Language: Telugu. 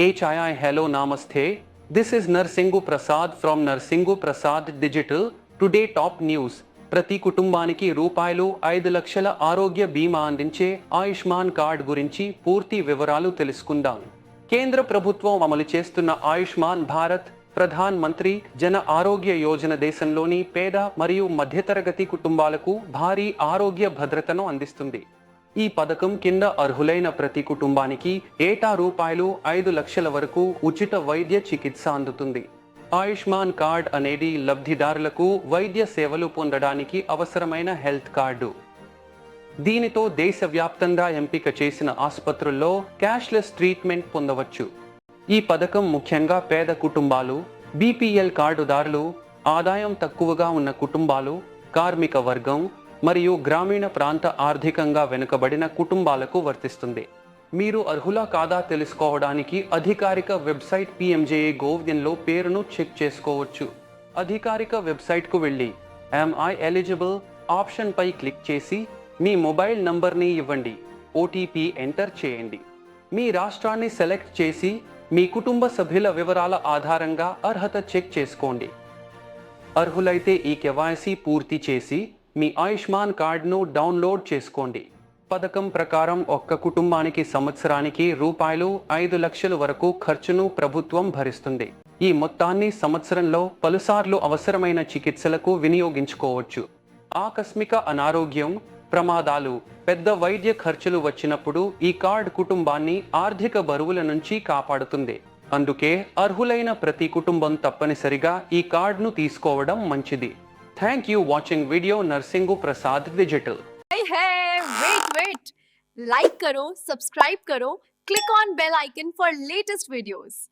HII Hello Namaste. This is Narsingu Prasad from Narsingu Prasad Digital. Today top news. ప్రతి కుటుంబానికి రూపాయలు ఐదు లక్షల ఆరోగ్య బీమా అందించే ఆయుష్మాన్ కార్డ్ గురించి పూర్తి వివరాలు తెలుసుకుందాం కేంద్ర ప్రభుత్వం అమలు చేస్తున్న ఆయుష్మాన్ భారత్ ప్రధాన్ మంత్రి జన ఆరోగ్య యోజన దేశంలోని పేద మరియు మధ్యతరగతి కుటుంబాలకు భారీ ఆరోగ్య భద్రతను అందిస్తుంది ఈ పథకం కింద అర్హులైన ప్రతి కుటుంబానికి ఏటా రూపాయలు ఐదు లక్షల వరకు ఉచిత వైద్య చికిత్స అందుతుంది. ఆయుష్మాన్ కార్డ్ అనేది లబ్ధిదారులకు వైద్య సేవలు పొందడానికి అవసరమైన హెల్త్ కార్డు. దీనితో దేశవ్యాప్తంగా ఎంపిక చేసిన ఆసుపత్రుల్లో క్యాష్లెస్ ట్రీట్మెంట్ పొందవచ్చు. ఈ పథకం ముఖ్యంగా పేద కుటుంబాలు బీపీఎల్ కార్డుదారులు ఆదాయం తక్కువగా ఉన్న కుటుంబాలు కార్మిక వర్గం మరియు గ్రామీణ ప్రాంత ఆర్థికంగా వెనుకబడిన కుటుంబాలకు వర్తిస్తుంది. మీరు అర్హులా కాదా తెలుసుకోవడానికి అధికారిక వెబ్సైట్ పిఎంజేఏ గోవ్యంలో పేరును చెక్ చేసుకోవచ్చు. అధికారిక వెబ్సైట్కు వెళ్ళి ఐ ఎలిజిబుల్ ఆప్షన్పై క్లిక్ చేసి మీ మొబైల్ నంబర్ని ఇవ్వండి. ఓటీపీ ఎంటర్ చేయండి. మీ రాష్ట్రాన్ని సెలెక్ట్ చేసి మీ కుటుంబ సభ్యుల వివరాల ఆధారంగా అర్హత చెక్ చేసుకోండి. అర్హులైతే ఈ కెవాయసీ పూర్తి చేసి మీ ఆయుష్మాన్ కార్డును డౌన్లోడ్ చేసుకోండి. పథకం ప్రకారం ఒక్క కుటుంబానికి సంవత్సరానికి రూపాయలు ఐదు లక్షల వరకు ఖర్చును ప్రభుత్వం భరిస్తుంది. ఈ మొత్తాన్ని సంవత్సరంలో పలుసార్లు అవసరమైన చికిత్సలకు వినియోగించుకోవచ్చు. ఆకస్మిక అనారోగ్యం ప్రమాదాలు పెద్ద వైద్య ఖర్చులు వచ్చినప్పుడు ఈ కార్డ్ కుటుంబాన్ని ఆర్థిక బరువుల నుంచి కాపాడుతుంది. అందుకే అర్హులైన ప్రతి కుటుంబం తప్పనిసరిగా ఈ కార్డును తీసుకోవడం మంచిది. Thank you watching video Narasimha Prasad digital like करो सब्सक्राइब करो click on bell icon for latest videos